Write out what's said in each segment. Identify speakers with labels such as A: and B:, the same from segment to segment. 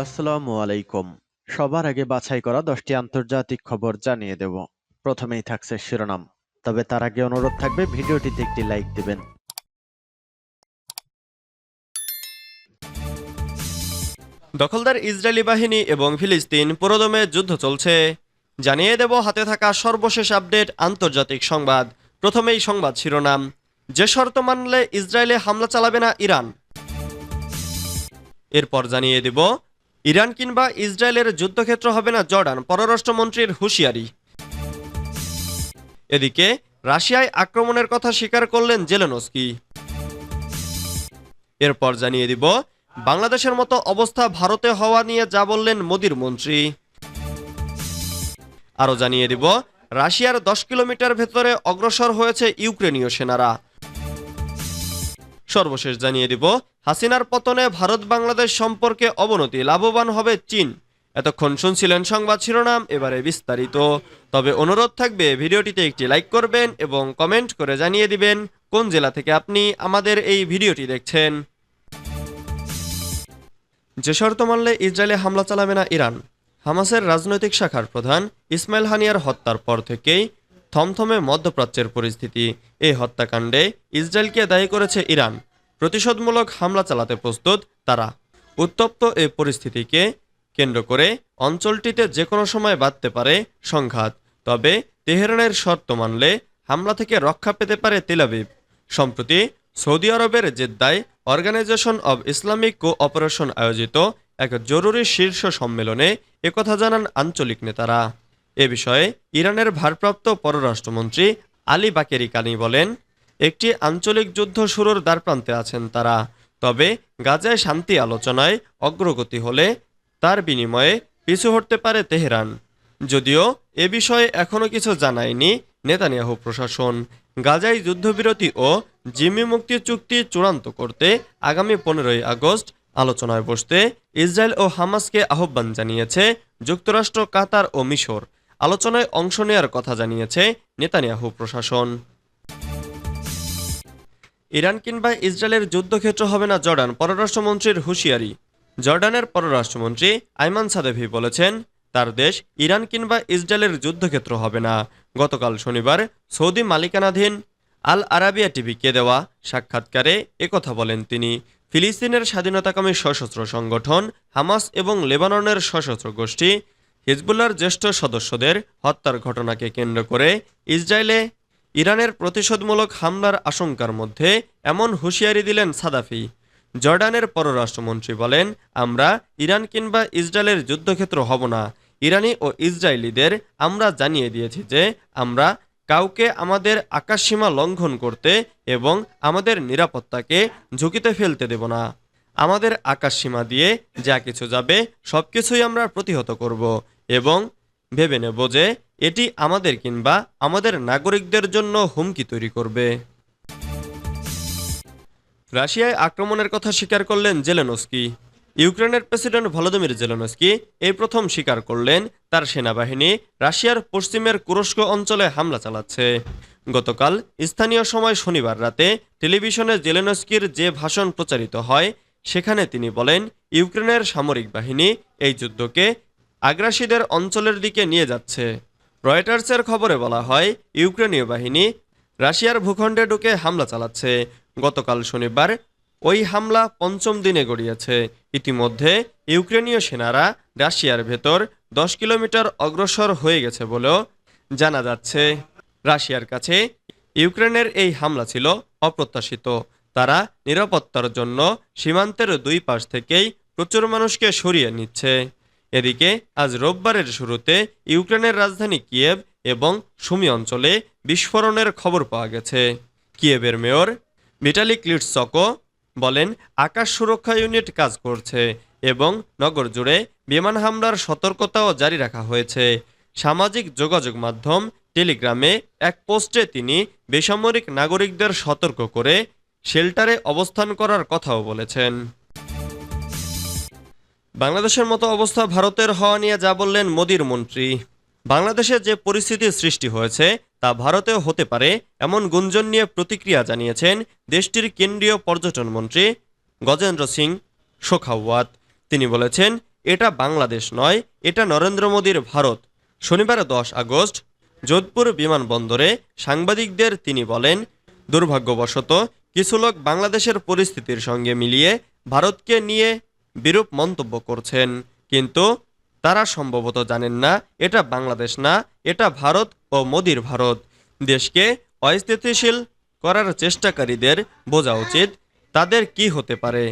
A: আসসালামু আলাইকুম। সবার আগে বাছাই করা দশটি আন্তর্জাতিক খবর জানিয়ে দেব। প্রথমেই থাকছে শিরোনাম। তবে তার আগে অনুরোধ থাকবে, ভিডিওটিতে একটি লাইক দিবেন।
B: দখলদার ইসরায়েলি বাহিনী এবং ফিলিস্তিন পুরোদমে যুদ্ধ চলছে। জানিয়ে দেব, হাতে থাকা সর্বশেষ আপডেট আন্তর্জাতিক সংবাদ। প্রথমেই সংবাদ শিরোনাম। যে শর্ত মানলে ইসরায়েলে হামলা চালাবে না ইরান। এরপর জানিয়ে দেব ইরান কিংবা ইসরায়েলের যুদ্ধক্ষেত্র হবে না জর্ডান, পররাষ্ট্রমন্ত্রীর হুঁশিয়ারি। এদিকে, রাশিয়ায় আক্রমণের কথা স্বীকার করলেন জেলেনস্কি। এরপর জানিয়ে দিব, বাংলাদেশের মতো অবস্থা ভারতে হওয়া নিয়ে যা বললেন মোদির মন্ত্রী। আরও জানিয়ে দিব, রাশিয়ার দশ কিলোমিটার ভেতরে অগ্রসর হয়েছে ইউক্রেনীয় সেনারা। সর্বশেষ জানিয়ে দিব, হাসিনার পতনে ভারত বাংলাদেশ সম্পর্কে অবনতি লাভবান হবে চীন। এতক্ষণ শুনছিলেন সংবাদ শিরোনাম, এবারে বিস্তারিত। তবে অনুরোধ থাকবে, ভিডিওটিতে একটি লাইক করবেন এবং কমেন্ট করে জানিয়ে দিবেন কোন জেলা থেকে আপনি আমাদের এই ভিডিওটি দেখছেন। যে শর্ত মানলে ইসরায়েলে হামলা চালাবে না ইরান। হামাসের রাজনৈতিক শাখার প্রধান ইসমাইল হানিয়ার হত্যার পর থেকেই থমথমে মধ্যপ্রাচ্যের পরিস্থিতি। এই হত্যাকাণ্ডে ইসরায়েলকে দায়ী করেছে ইরান। প্রতিশোধমূলক হামলা চালাতে প্রস্তুত তারা। উত্তপ্ত এই পরিস্থিতিকে কেন্দ্র করে অঞ্চলটিতে যে কোনো সময় বাঁধতে পারে সংঘাত। তবে তেহরানের শর্ত মানলে হামলা থেকে রক্ষা পেতে পারে তেলাবিব সম্প্রতি সৌদি আরবের জেদ্দায় অর্গানাইজেশন অব ইসলামিক কোঅপারেশন আয়োজিত এক জরুরি শীর্ষ সম্মেলনে একথা জানান আঞ্চলিক নেতারা। এ বিষয়ে ইরানের ভারপ্রাপ্ত পররাষ্ট্রমন্ত্রী আলী বাকেরি কানি বলেন, একটি আঞ্চলিক যুদ্ধ শুরুর দ্বারপ্রান্তে আছেন তারা, তবে গাজায় শান্তি আলোচনায় অগ্রগতি হলে তার বিনিময়ে পিছু হটতে পারে তেহরান। যদিও এ বিষয়ে এখনও কিছু জানায়নি নেতানিয়াহু প্রশাসন। গাজায় যুদ্ধবিরতি ও জিম্মি মুক্তি চুক্তি চূড়ান্ত করতে আগামী পনেরোই আগস্ট আলোচনায় বসতে ইসরায়েল ও হামাসকে আহ্বান জানিয়েছে যুক্তরাষ্ট্র, কাতার ও মিশর। আলোচনায় অংশ নেয়ার কথা জানিয়েছে নেতানিয়াহু প্রশাসন। ইরান কিংবা ইসরায়েলের যুদ্ধক্ষেত্র হবে না জর্ডান, পররাষ্ট্রমন্ত্রীর হুঁশিয়ারি। জর্ডানের পররাষ্ট্রমন্ত্রী আইমান সাদেভি বলেছেন, তার দেশ ইরান কিংবা ইসরায়েলের যুদ্ধক্ষেত্র হবে না। গতকাল শনিবার সৌদি মালিকানাধীন আল আরাবিয়া টিভিকে দেওয়া সাক্ষাৎকারে একথা বলেন তিনি। ফিলিস্তিনের স্বাধীনতাকামী সশস্ত্র সংগঠন হামাস এবং লেবাননের সশস্ত্র গোষ্ঠী হিজবুল্লার জ্যেষ্ঠ সদস্যদের হত্যার ঘটনাকে কেন্দ্র করে ইসরায়েলে ইরানের প্রতিশোধমূলক হামলার আশঙ্কার মধ্যে এমন হুঁশিয়ারি দিলেন সাদাফি। জর্ডানের পররাষ্ট্রমন্ত্রী বলেন, আমরা ইরান কিংবা ইসরায়েলের যুদ্ধক্ষেত্র হব না। ইরানি ও ইসরায়েলিদের আমরা জানিয়ে দিয়েছি যে আমরা কাউকে আমাদের আকাশসীমা লঙ্ঘন করতে এবং আমাদের নিরাপত্তাকে ঝুঁকিতে ফেলতে দেব না। আমাদের আকাশসীমা দিয়ে যা কিছু যাবে সব কিছুই আমরা প্রতিহত করব এবং ভেবে নেব যে এটি আমাদের কিংবা আমাদের নাগরিকদের জন্য হুমকি তৈরি করবে। রাশিয়ায় আক্রমণের কথা স্বীকার করলেন জেলেনস্কি। ইউক্রেনের প্রেসিডেন্ট ভলোদিমির জেলেনস্কি এই প্রথম স্বীকার করলেন তার সেনাবাহিনী রাশিয়ার পশ্চিমের কুরস্ক অঞ্চলে হামলা চালাচ্ছে। গতকাল স্থানীয় সময় শনিবার রাতে টেলিভিশনে জেলেনস্কির যে ভাষণ প্রচারিত হয় সেখানে তিনি বলেন, ইউক্রেনের সামরিক বাহিনী এই যুদ্ধকে আগ্রাসীদের অঞ্চলের দিকে নিয়ে যাচ্ছে। রয়টার্সের খবরে বলা হয়, ইউক্রেনীয় বাহিনী রাশিয়ার ভূখণ্ডে ঢুকে হামলা চালাচ্ছে। গতকাল শনিবার ওই হামলা পঞ্চম দিনে গড়িয়েছে। ইতিমধ্যে ইউক্রেনীয় সেনারা রাশিয়ার ভেতর দশ কিলোমিটার অগ্রসর হয়ে গেছে বলেও জানা যাচ্ছে। রাশিয়ার কাছে ইউক্রেনের এই হামলা ছিল অপ্রত্যাশিত। তারা নিরাপত্তার জন্য সীমান্তের দুই পাশ থেকেই প্রচুর মানুষকে সরিয়ে নিচ্ছে। এদিকে, আজ রোববারের শুরুতে ইউক্রেনের রাজধানী কিয়েভ এবং সুমি অঞ্চলে বিস্ফোরণের খবর পাওয়া গেছে। কিয়েভের মেয়র ভিটালি ক্লিটসকো বলেন, আকাশ সুরক্ষা ইউনিট কাজ করছে এবং নগর জুড়ে বিমান হামলার সতর্কতাও জারি রাখা হয়েছে। সামাজিক যোগাযোগ মাধ্যম টেলিগ্রামে এক পোস্টে তিনি বেসামরিক নাগরিকদের সতর্ক করে শেল্টারে অবস্থান করার কথাও বলেছেন। বাংলাদেশের মতো অবস্থা ভারতের হওয়া নিয়ে যা বললেন মোদির মন্ত্রী। বাংলাদেশে যে পরিস্থিতির সৃষ্টি হয়েছে, তা ভারতেও হতে পারে এমন গুঞ্জন নিয়ে প্রতিক্রিয়া জানিয়েছেন দেশটির কেন্দ্রীয় পর্যটন মন্ত্রী গজেন্দ্র সিং শোখাওয়াত। তিনি বলেছেন, এটা বাংলাদেশ নয়, এটা নরেন্দ্র মোদীর ভারত। শনিবার দশ আগস্ট, যোধপুর বিমানবন্দরে সাংবাদিকদের তিনি বলেন, দুর্ভাগ্যবশত কিছু লোক বাংলাদেশের পরিস্থিতির সঙ্গে মিলিয়ে ভারতকে নিয়ে বিরূপ মন্তব্য করছেন। কিন্তু তারা সম্ভবত জানেন না, এটা বাংলাদেশ না, এটা ভারত ও মোদির ভারত। দেশকে অস্থিতিশীল করার চেষ্টাকারীদের বোঝা উচিত তাদের কি হতে পারে।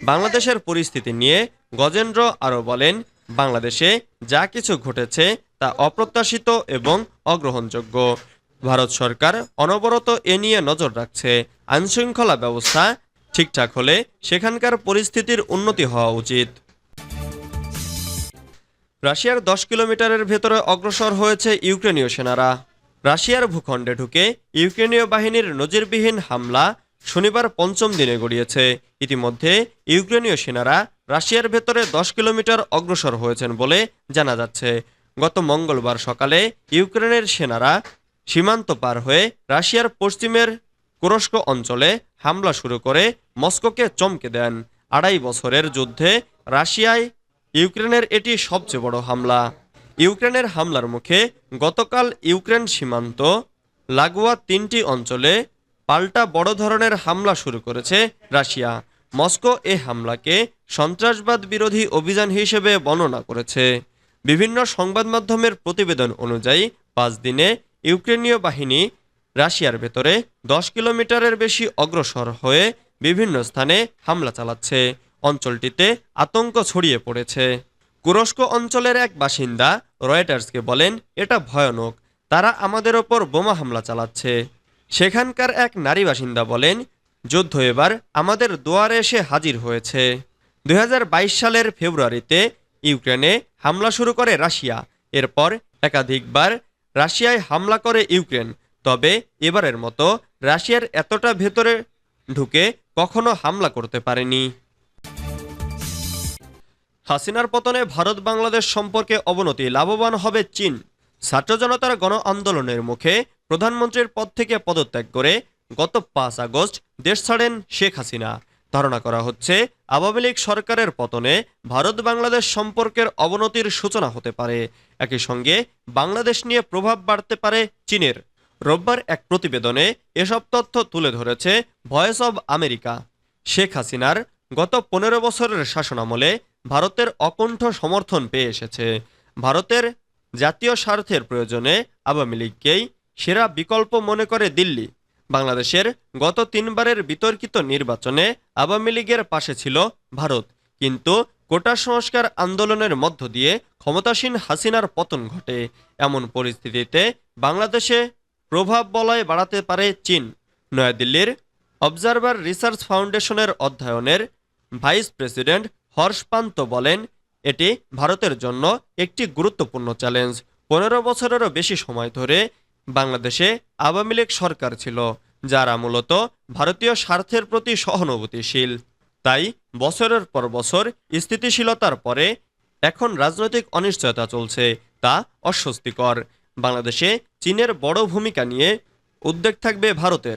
B: বাংলাদেশের পরিস্থিতি নিয়ে গজেন্দ্র আরও বলেন, বাংলাদেশে যা কিছু ঘটেছে তা অপ্রত্যাশিত এবং অগ্রহণযোগ্য। ভারত সরকার অনবরত এ নিয়ে নজর রাখছে। আইনশৃঙ্খলা ব্যবস্থা ঠিকঠাক হলে সেখানকার পরিস্থিতির উন্নতি হওয়া উচিত। রাশিয়ার দশ কিলোমিটারের ভেতরে অগ্রসর হয়েছে ইউক্রেনীয় সেনারা। রাশিয়ার ভূখণ্ডে ঢুকে ইউক্রেনীয় বাহিনীর নজিরবিহীন হামলা শনিবার পঞ্চম দিনে গড়িয়েছে। ইতিমধ্যে ইউক্রেনীয় সেনারা রাশিয়ার ভেতরে দশ কিলোমিটার অগ্রসর হয়েছেন বলে জানা যাচ্ছে। গত মঙ্গলবার সকালে ইউক্রেনের সেনারা সীমান্ত পার হয়ে রাশিয়ার পশ্চিমের কুরস্ক অঞ্চলে হামলা শুরু করে মস্কোকে চমকে দেন। আড়াই বছরের যুদ্ধে রাশিয়ায় ইউক্রেনের এটি সবচেয়ে বড় হামলা। ইউক্রেনের হামলার মুখে গতকাল ইউক্রেন সীমান্ত, লাগোয়া তিনটি অঞ্চলে পাল্টা বড় ধরনের হামলা শুরু করেছে রাশিয়া। মস্কো এ হামলাকে সন্ত্রাসবাদ বিরোধী অভিযান হিসেবে বর্ণনা করেছে। বিভিন্ন সংবাদ মাধ্যমের প্রতিবেদন অনুযায়ী পাঁচ দিনে ইউক্রেনীয় বাহিনী রাশিয়ার ভেতরে দশ কিলোমিটারের বেশি অগ্রসর হয়ে বিভিন্ন স্থানে হামলা চালাচ্ছে। অঞ্চলটিতে আতঙ্ক ছড়িয়ে পড়েছে। কুরস্ক অঞ্চলের এক বাসিন্দা রয়টার্সকে বলেন, এটা ভয়ানক। তারা আমাদের ওপর বোমা হামলা চালাচ্ছে। সেখানকার এক নারী বাসিন্দা বলেন, যুদ্ধ এবার আমাদের দুয়ারে এসে হাজির হয়েছে। দু হাজার বাইশ সালের ফেব্রুয়ারিতে ইউক্রেনে হামলা শুরু করে রাশিয়া। এরপর একাধিকবার রাশিয়ায় হামলা করে ইউক্রেন। তবে এবারের মতো রাশিয়ার এতটা ভেতরে ঢুকে কখনো হামলা করতে পারেনি। হাসিনার পতনে ভারত বাংলাদেশ সম্পর্কে অবনতি লাভবান হবে চীন। ছাত্র জনতার গণ আন্দোলনের মুখে প্রধানমন্ত্রীর পদ থেকে পদত্যাগ করে গত পাঁচ আগস্ট দেশ ছাড়েন শেখ হাসিনা। ধারণা করা হচ্ছে, আওয়ামী লীগ সরকারের পতনে ভারত বাংলাদেশ সম্পর্কের অবনতির সূচনা হতে পারে। একই সঙ্গে বাংলাদেশ নিয়ে প্রভাব বাড়তে পারে চীনের। রোববার এক প্রতিবেদনে এসব তথ্য তুলে ধরেছে ভয়েস অব আমেরিকা। শেখ হাসিনার গত পনেরো বছরের শাসনামলে ভারতের অকণ্ঠ সমর্থন পেয়ে এসেছে। ভারতের জাতীয় স্বার্থের প্রয়োজনে আওয়ামী লীগকেই সেরা বিকল্প মনে করে দিল্লি। বাংলাদেশের গত তিনবারের বিতর্কিত নির্বাচনে আওয়ামী লীগের পাশে ছিল ভারত। কিন্তু কোটা সংস্কার আন্দোলনের মধ্য দিয়ে ক্ষমতাসীন হাসিনার পতন ঘটে। এমন পরিস্থিতিতে বাংলাদেশে প্রভাব বলয় বাড়াতে পারে চীন। নয়াদিল্লির অবজারভার রিসার্চ ফাউন্ডেশনের অধ্যয়নের ভাইস প্রেসিডেন্ট হর্ষ পান্ত বলেন, এটি ভারতের জন্য একটি গুরুত্বপূর্ণ চ্যালেঞ্জ। পনেরো বছরেরও বেশি সময় ধরে বাংলাদেশে আওয়ামী লীগ সরকার ছিল, যারা মূলত ভারতীয় স্বার্থের প্রতি সহানুভূতিশীল। তাই বছরের পর বছর স্থিতিশীলতার পরে এখন রাজনৈতিক অনিশ্চয়তা চলছে, তা অস্বস্তিকর। বাংলাদেশে চীনের বড় ভূমিকা নিয়ে উদ্বেগ থাকবে ভারতের।